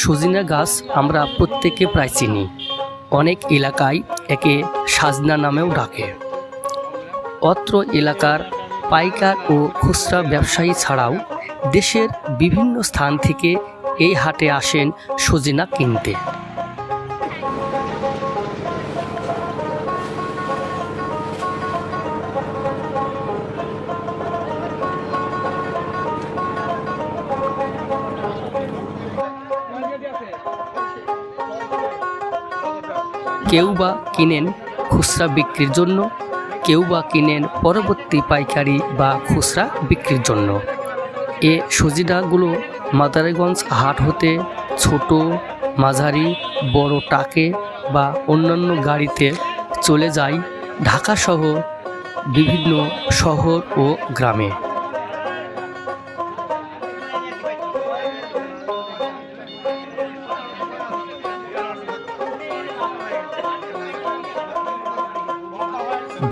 সজিনা গাছ আমরা প্রত্যেকে প্রায় চিনি। অনেক এলাকায় একে সাজনা নামেও ডাকে। অত্র এলাকার পাইকার ও খুচরা ব্যবসায়ী ছাড়াও দেশের বিভিন্ন স্থান থেকে এই হাটে আসেন সজিনা কিনতে। কেউ বা কিনেন খুচরা বিক্রির জন্য কেউ বা কিনেন পরবর্তী পাইকারি বা খুচরা বিক্রির জন্য। এ সজিনাগুলো মাদারীগঞ্জ হাট হতে ছোট, মাঝারি, বড় টাকে বা অন্যান্য গাড়িতে চলে যায় ঢাকাসহ বিভিন্ন শহর ও গ্রামে।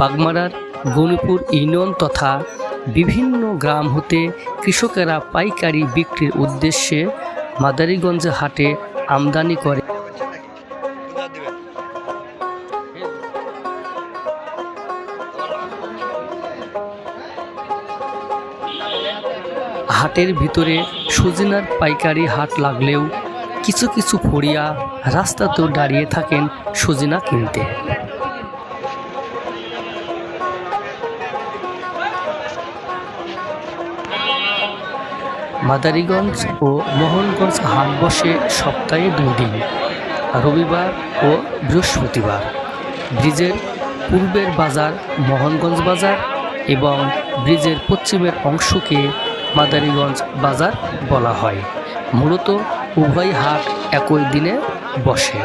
বাগমারার, গণিপুর ইউনিয়ন তথা বিভিন্ন গ্রাম হতে কৃষকেরা পাইকারি বিক্রির উদ্দেশ্যে মাদারীগঞ্জ হাটে আমদানি করে। হাটের ভিতরে সজিনার পাইকারি হাট লাগলেও কিছু কিছু ফড়িয়া রাস্তাতেও দাঁড়িয়ে থাকেন সজিনা কিনতে। মাদারীগঞ্জ ও মোহনগঞ্জ হাট বসে সপ্তাহে দুই দিন, রবিবার ও বৃহস্পতিবার। ব্রিজের পূর্বের বাজার মোহনগঞ্জ বাজার এবং ব্রিজের পশ্চিমের অংশকে মাদারীগঞ্জ বাজার বলা হয়। মূলত উভয় হাট একই দিনে বসে।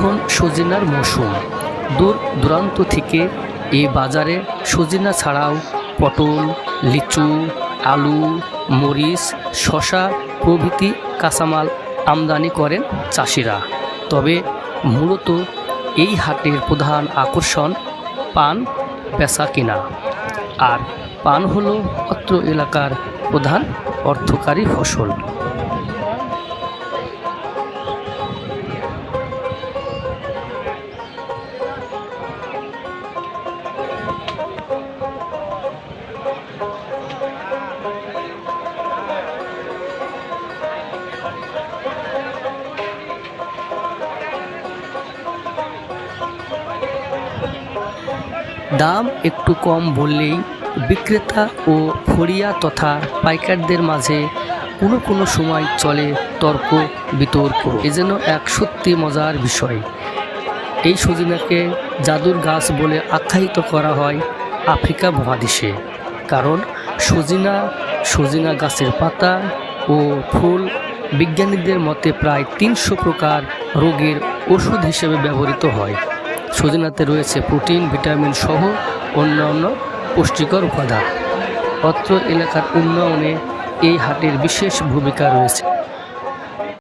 এখন সজিনার মৌসুম। দূর দূরান্ত থেকে এই বাজারে সজিনা ছাড়াও পটল, লিচু, আলু, মরিচ শশা প্রভৃতি কাঁচামাল আমদানি করেন চাষিরা। তবে মূলত এই হাটের প্রধান আকর্ষণ পান বেচা কিনা। আর পান হলো অত্র এলাকার প্রধান অর্থকারী ফসল। দাম একটু কম বললেই বিক্রেতা ও ফড়িয়া তথা পাইকারদের মাঝে কোনো কোনো সময় চলে তর্ক বিতর্ক। এ যেন এক সত্যি মজার বিষয়। এই সজিনাকে জাদুর গাছ বলে আখ্যায়িত করা হয় আফ্রিকা মহাদেশে। কারণ সজিনা সজিনা গাছের পাতা ও ফুল বিজ্ঞানীদের মতে প্রায় তিনশো প্রকার রোগের ওষুধ হিসেবে ব্যবহৃত হয়। সজিনাতে রয়েছে প্রোটিন, ভিটামিন সহ অন্যান্য পুষ্টিকর উপাদান। অত্র এলাকার উন্নয়নে এই হাটের বিশেষ ভূমিকা রয়েছে।